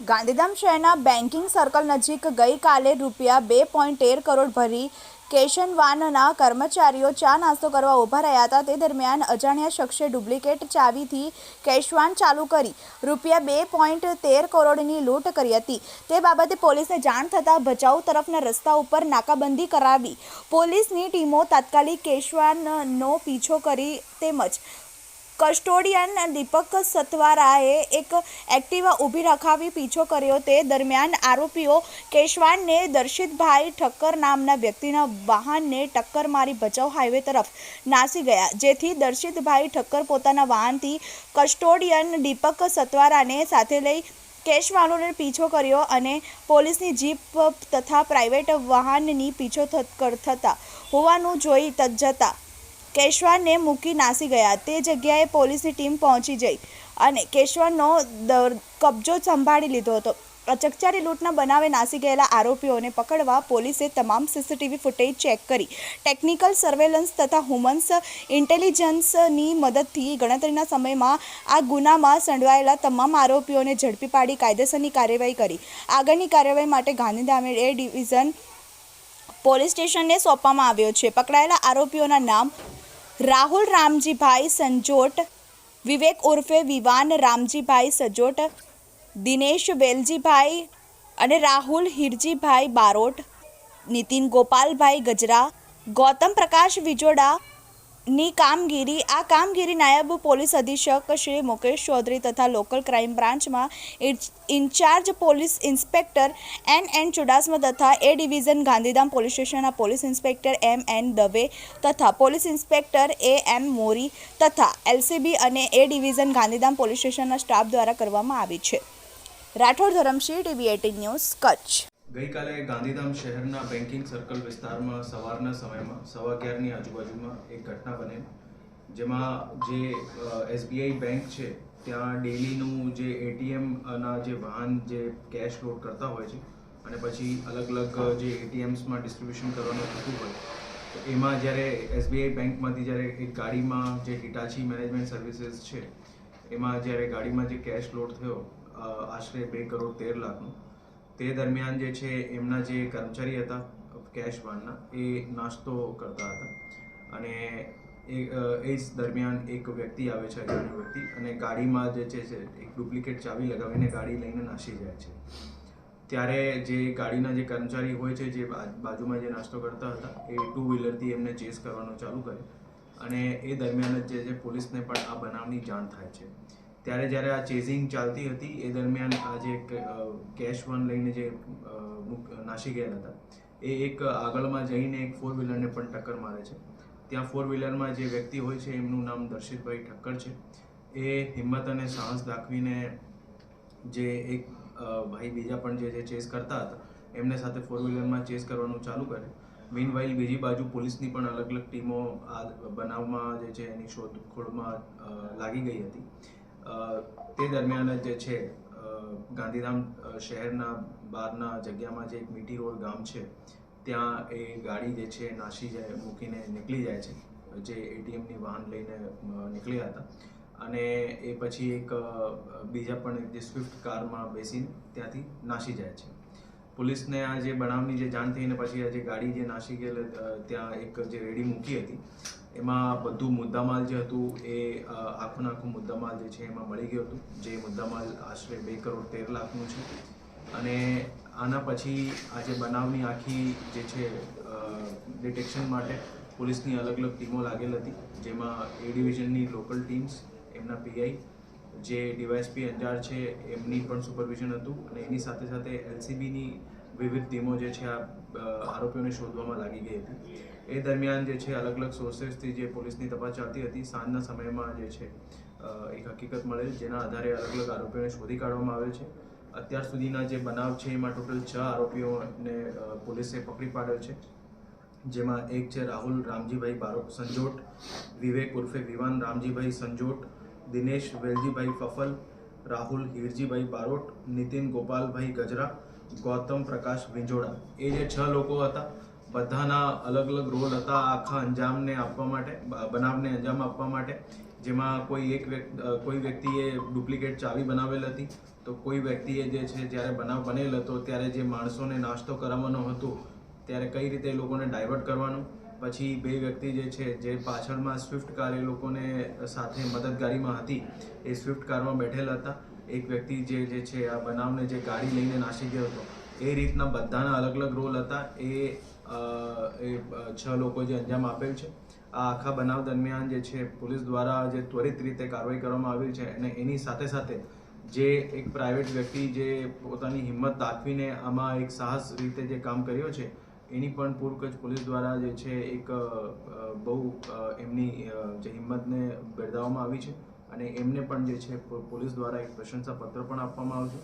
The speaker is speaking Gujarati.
ગાંધીધામ શહેરના બેન્કિંગ સર્કલ નજીક ગઈકાલે રૂપિયા બે પોઈન્ટ તેર કરોડ ભરી કેશન વાનના કર્મચારીઓ ચા નાસ્તો કરવા ઊભા રહ્યા હતા. તે દરમિયાન અજાણ્યા શખ્સે ડુપ્લિકેટ ચાવીથી કેશવાન ચાલુ કરી રૂપિયા બે પોઈન્ટ તેર કરોડની લૂંટ કરી હતી. તે બાબતે પોલીસને જાણ થતાં ભચાઉ તરફના રસ્તા ઉપર નાકાબંધી કરાવી પોલીસની ટીમો તાત્કાલિક કેશવાનનો પીછો કરી તેમજ કસ્ટોડિયન દીપક સતવારાએ એક એક્ટિવા ઊભી રખાવી પીછો કર્યો. તે દરમિયાન આરોપીઓ કેશવાનને દર્શિતભાઈ ઠક્કર નામના વ્યક્તિના વાહનને ટક્કર મારી ભચાઉ હાઈવે તરફ નાસી ગયા, જેથી દર્શિતભાઈ ઠક્કર પોતાના વાહનથી કસ્ટોડિયન દીપક સતવારાને સાથે લઈ કેશવાનોને પીછો કર્યો અને પોલીસની જીપ તથા પ્રાઇવેટ વાહનની પીછો થતા હોવાનું જોઈ જતા કેશવાનને મૂકી નાસી ગયા. તે જગ્યાએ પોલીસની ટીમ પહોંચી જઈ અને કેશવાનો કબજો સંભાળી લીધો હતો. ચકચારી લૂંટના બનાવે નાસી ગયેલા આરોપીઓને પકડવા પોલીસે તમામ સીસીટીવી ફૂટેજ ચેક કરી. ટેકનિકલ સર્વેલન્સ તથા હ્યુમન્સ ઇન્ટેલિજન્સની મદદથી ગણતરીના સમયમાં આ ગુનામાં સંડવાયેલા તમામ આરોપીઓને ઝડપી પાડી કાયદેસરની કાર્યવાહી કરી. આગળની કાર્યવાહી માટે ગાંધીધામ એ ડિવિઝન પોલીસ સ્ટેશનને સોંપવામાં આવ્યો છે. પકડાયેલા આરોપીઓના નામ રાહુલ રામજીભાઈ સંજોટ, વિવેક ઉર્ફે વિવાન રામજીભાઈ સજોટ, દિનેશ વેલજીભાઈ અને રાહુલ હિરજીભાઈ બારોટ, નીતિન ગોપાલભાઈ ગજરા, ગૌતમ પ્રકાશ વિજોડા ની કામગીરી, આ કામગીરી નાયબ પોલીસ અધિક્ષક શ્રી મુકેશ ચૌધરી તથા local crime બ્રાન્ચમાં incharge police inspector N N Chudasama તથા એ ડિવિઝન ગાંધીધામ પોલીસ સ્ટેશનના police inspector M N Dave તથા police inspector A M Mori તથા એલસીબી અને એ ડિવિઝન ગાંધીધામ પોલીસ સ્ટેશનના સ્ટાફ દ્વારા કરવામાં આવી છે. Rathod Dharamshi, TV eighteen news, Kutch. ગઈકાલે ગાંધીધામ શહેરના બેન્કિંગ સર્કલ વિસ્તારમાં સવારના સમયમાં, સવા અગિયારની આજુબાજુમાં એક ઘટના બને જેમાં જે એસબીઆઈ બેંક છે, ત્યાં ડેલીનું જે એટીએમના જે વાહન જે કેશ લોડ કરતા હોય છે, અને પછી અલગ અલગ જે એટીએમ્સમાં ડિસ્ટ્રીબ્યુશન કરવાનું થતું હોય, તો એમાં જ્યારે એસબીઆઈ બેંકમાંથી જ્યારે એક ગાડીમાં જે હિટાચી મેનેજમેન્ટ સર્વિસીસ છે, એમાં જ્યારે ગાડીમાં જે કેશ લોડ થયો આશરે બે કરોડ તેર લાખનો તે દરમિયાન જે છે, એમના જે કર્મચારી હતા કેશ વાનના એ નાસ્તો કરતા હતા. અને એ જ દરમિયાન એક વ્યક્તિ આવે છે, અજાણ્યો વ્યક્તિ, અને ગાડીમાં જે છે એક ડુપ્લિકેટ ચાવી લગાવીને ગાડી લઈને નાસી જાય છે. ત્યારે જે ગાડીના જે કર્મચારી હોય છે, જે બાજુમાં જે નાસ્તો કરતા હતા, એ ટુ વ્હીલરથી એમને ચેસ કરવાનું ચાલુ કરે અને એ દરમિયાન જ જે છે, પોલીસને પણ આ બનાવની જાણ થાય છે. ત્યારે જ્યારે આ ચેઝિંગ ચાલતી હતી, એ દરમિયાન આ જે કેશ વન લઈને જે નાસી ગયેલા હતા, એ એક આગળમાં જઈને એક ફોર વ્હીલરને પણ ટક્કર મારે છે. ત્યાં ફોર વ્હીલરમાં જે વ્યક્તિ હોય છે, એમનું નામ દર્શિતભાઈ ઠક્કર છે. એ હિંમત અને સાહસ દાખવીને જે એક ભાઈ બીજા પણ જે ચેસ કરતા હતા, એમને સાથે ફોર વ્હીલરમાં ચેસ કરવાનું ચાલુ કરે મીન વાઇલ બીજી બાજુ પોલીસની પણ અલગ અલગ ટીમો આ બનાવમાં જે છે, એની શોધખોળમાં લાગી ગઈ હતી. તે દરમિયાન જ છે ગાંધીધામ શહેરના બહારના જગ્યામાં જે એક મીઠી રોડ ગામ છે, ત્યાં એ ગાડી જે છે, નાસી જાય, મૂકીને નીકળી જાય છે. જે એટીએમની વાહન લઈને નીકળ્યા હતા. અને એ પછી એક બીજા પણ જે સ્વિફ્ટ કારમાં બેસીને ત્યાંથી નાસી જાય છે. પોલીસને આ જે બનાવની જે જાણ થઈ ને પછી આ જે ગાડી જે નાસી ગયેલ ત્યાં એક જે રેડી મૂકી હતી, એમાં બધું મુદ્દામાલ જે હતું એ આખું આખું મુદ્દામાલ જે છે એમાં મળી ગયું હતું. જે મુદ્દામાલ આશરે બે કરોડ તેર લાખનું છે. અને આના પછી આ જે બનાવની આખી જે છે ડિટેક્શન માટે પોલીસની અલગ અલગ ટીમો લાગેલ હતી, જેમાં એ ડિવિઝનની લોકલ ટીમ્સ, એમના પીઆઈ જે ડીવાયએસપી અંજાર છે, એમની પણ સુપરવિઝન હતું અને એની સાથે સાથે એલસીબીની વિવિધ ટીમો જે છે, આ આરોપીઓને શોધવામાં લાગી ગઈ હતી. એ દરમિયાન જે છે, અલગ અલગ સોર્સેસથી જે પોલીસની તપાસ ચાલતી હતી, સાંજના સમયમાં જે છે એક હકીકત મળેલ જેના આધારે અલગ અલગ આરોપીઓને શોધી કાઢવામાં આવેલ છે. અત્યાર સુધીના જે બનાવ છે, એમાં ટોટલ છ આરોપીઓને પોલીસે પકડી પાડ્યો છે. જેમાં એક છે રાહુલ રામજીભાઈ બારો સંજોટ, વિવેક ઉર્ફે વિવાન રામજીભાઈ સંજોટ દિનેશ વેલજીભાઈ ફફલ, રાહુલ હીરજીભાઈ બારોટ, નીતિન ગોપાલભાઈ ગજરા, ગૌતમ પ્રકાશ વિંજોડા. એ જે છ લોકો હતા, બધાના અલગ અલગ રોલ હતા આખા અંજામને આપવા માટે બનાવને અંજામ આપવા માટે. જેમાં કોઈ એક વ્યક્તિ કોઈ વ્યક્તિએ ડુપ્લિકેટ ચાવી બનાવેલ હતી. તો કોઈ વ્યક્તિએ જે છે, જ્યારે બનાવ બનેલ હતો, ત્યારે જે માણસોને નાસ્તો કરાવવાનો હતો, ત્યારે કઈ રીતે એ લોકોને ડાયવર્ટ કરવાનું પછી બે વ્યક્તિ જે છે, જે પાછળમાં સ્વિફ્ટ કાર એ લોકોને સાથે મદદગારીમાં હતી, એ સ્વિફ્ટ કારમાં બેઠેલા હતા. એક વ્યક્તિ જે જે છે, આ બનાવને જે ગાડી લઈને નાસી ગયો હતો, એ રીતના બધાના અલગ અલગ રોલ હતા. એ એ છ લોકો જે અંજામ આપેલ છે, આ આખા બનાવ દરમિયાન જે છે, પોલીસ દ્વારા જે ત્વરિત રીતે કાર્યવાહી કરવામાં આવેલ છે અને એની સાથે સાથે જે એક પ્રાઇવેટ વ્યક્તિ જે પોતાની હિંમત દાખવીને આમાં એક સાહસ રીતે જે કામ કર્યો છે એની પણ પૂરકચ્છ પોલીસ દ્વારા જે છે એક બહુ એમની જે હિંમતને બિરદાવવામાં આવી છે અને એમને પણ જે છે પોલીસ દ્વારા એક પ્રશંસા પત્ર પણ આપવામાં આવશે